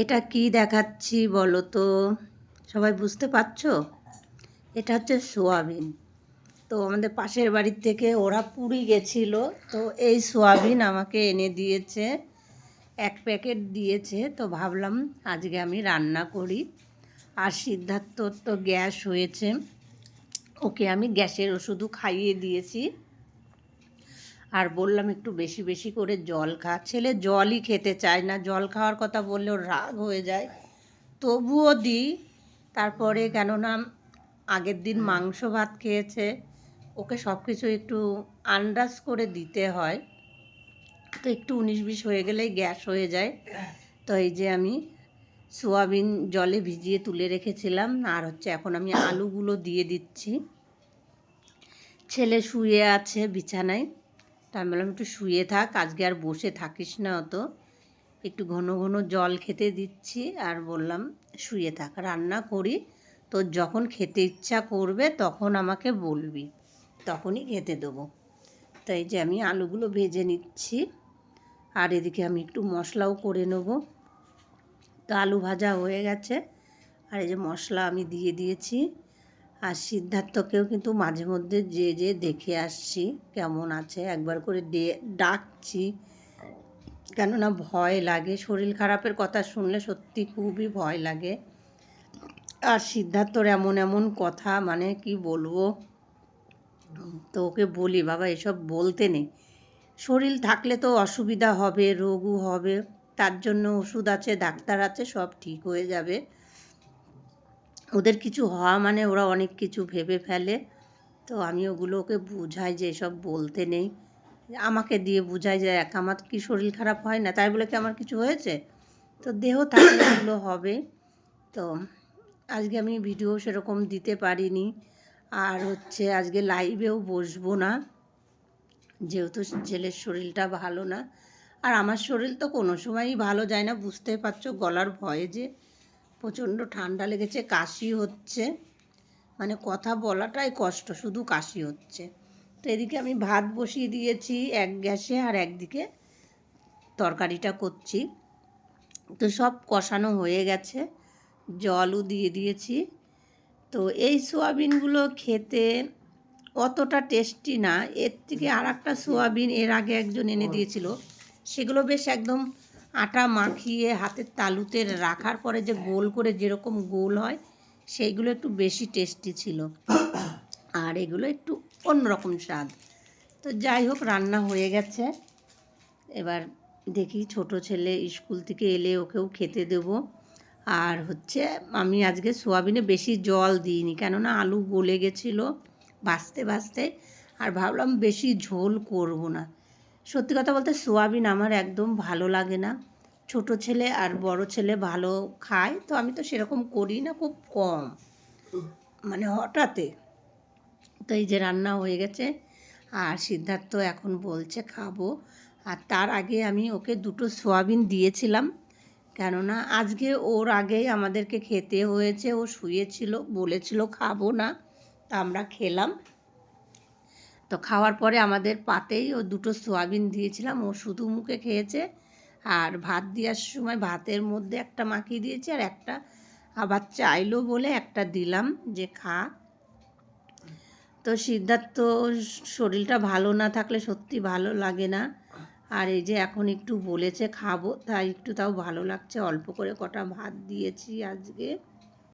এটা কি দেখাচ্ছি বলো তো? সবাই বুঝতে পারছ? এটা হচ্ছে সোয়াবিন। তো আমাদের পাশের বাড়ির থেকে ওরা পুরী গেছিল, তো এই সোয়াবিন আমাকে এনে দিয়েছে, এক প্যাকেট দিয়েছে। তো ভাবলাম আজকে আমি রান্না করি। আর সিদ্ধার্থর তো গ্যাস হয়েছে, ওকে আমি গ্যাসের ওষুধও খাইয়ে দিয়েছি। আর বললাম একটু বেশি বেশি করে জল খা। ছেলে জলই খেতে চায় না, জল খাওয়ার কথা বললে ওর রাগ হয়ে যায়। তবুও দিই তারপরে কেননা আগের দিন মাংস ভাত খেয়েছে, ওকে সব কিছু একটু আন্দাজ করে দিতে হয়। তো একটু উনিশ বিশ হয়ে গেলেই গ্যাস হয়ে যায়। তো এই যে আমি সোয়াবিন জলে ভিজিয়ে তুলে রেখেছিলাম, আর হচ্ছে এখন আমি আলুগুলো দিয়ে দিচ্ছি। ছেলে শুয়ে আছে বিছানায়। তা আমি বললাম, একটু শুয়ে থাক, আজকে আর বসে থাকিস না অত। একটু ঘন ঘন জল খেতে দিচ্ছি আর বললাম, শুয়ে থাক, রান্না করি। তো যখন খেতে ইচ্ছা করবে, তখন আমাকে বলবি। তখনই খেতে দেবো। তো এই যে আমি আলুগুলো ভেজে নিচ্ছি আর এদিকে আমি একটু মশলাও করে নেব। তো আলু ভাজা হয়ে গেছে। আর এই যে মশলা আমি দিয়ে দিয়েছি। আর সিদ্ধার্থকেও কিন্তু মাঝে মধ্যে যে যে দেখে আসছি, কেমন আছে, একবার করে ডাকছি। কেননা ভয় লাগে, শরীর খারাপের কথা শুনলে সত্যি খুবই ভয় লাগে। আর সিদ্ধার্থর এমন এমন কথা মানে কি বলব? তো ওকে বলি, বাবা, এসব বলতে নেই। শরীর থাকলে তো অসুবিধা হবে, রোগও হবে, তার জন্য ওষুধ আছে, ডাক্তার আছে, সব ঠিক হয়ে যাবে। ওদের কিছু হওয়া মানে ওরা অনেক কিছু ভেবে ফেলে। তো আমি ওগুলো ওকে বুঝাই যে এসব বলতে নেই। আমাকে দিয়ে বুঝাই যে এক, আমার কি শরীর খারাপ হয় না? তাই বলে কি আমার কিছু হয়েছে? তো দেহ থাকলে এগুলো হবে। তো আজকে আমি ভিডিও সেরকম দিতে পারিনি। আর হচ্ছে আজকে লাইভেও বসবো না। যেহেতু ছেলের শরীরটা ভালো না। আর আমার শরীর তো কোনো সময়ই ভালো যায় না। বুঝতে পারছ গলার ভয়ে যে। প্রচণ্ড ঠান্ডা লেগেছে, কাশি হচ্ছে। মানে কথা বলাটাই কষ্ট, শুধু কাশি হচ্ছে। তো এদিকে আমি ভাত বসিয়ে দিয়েছি এক গ্যাসে আর একদিকে তরকারিটা করছি। তো সব কষানো হয়ে গেছে, জলও দিয়ে দিয়েছি। তো এই সোয়াবিনগুলো খেতে অতটা টেস্টি না, এর থেকে আর একটা সোয়াবিন এর আগে একজন এনে দিয়েছিল। সেগুলো বেশ একদম আটা মাখিয়ে হাতের তালুতে রাখার পরে যে গোল করে যেরকম গোল হয়, সেইগুলো একটু বেশি টেস্টি ছিল। আর এগুলো একটু অন্যরকম স্বাদ। তো যাই হোক, রান্না হয়ে গেছে। এবার দেখি ছোট ছেলে স্কুল থেকে এলে ওকেও খেতে দেব। আর হচ্ছে, আমি আজকে সোয়াবিনে বেশি জল দিইনি, কেননা আলু গলে গেছিল ভাজতে ভাজতে আর ভাবলাম বেশি ঝোল করব না। সত্যি কথা বলতে সোয়াবিন আমার একদম ভালো লাগে না। ছোট ছেলে আর বড় ছেলে ভালো খায়, তো আমি তো সেরকম করি না, খুব কম। মানে হঠাৎই তো এই যে রান্না হয়ে গেছে, আর সিদ্ধার্থ এখন বলছে খাব। আর তার আগে আমি ওকে দুটো সোয়াবিন দিয়েছিলাম, কেননা আজকে ওর আগেই আমাদেরকে খেতে হয়েছে, ও শুয়েছিল, বলেছিল খাব না, তা আমরা খেলাম। তো খাওয়ার পরে আমাদের পাতেই ও দুটো সোয়াবিন দিয়েছিলাম। ও শুধু মুখে খেয়েছে আর ভাত দেওয়ার সময় ভাতের মধ্যে একটা মাখিয়ে দিয়েছি আর একটা আবার চাইলো বলে একটা দিলাম যে খা। তো সিদ্ধার্থ, শরীরটা ভালো না থাকলে সত্যি ভালো লাগে না। আর এই যে এখন একটু বলেছে খাব, তাই একটু তাও ভালো লাগছে। অল্প করে কটা ভাত দিয়েছি আজকে।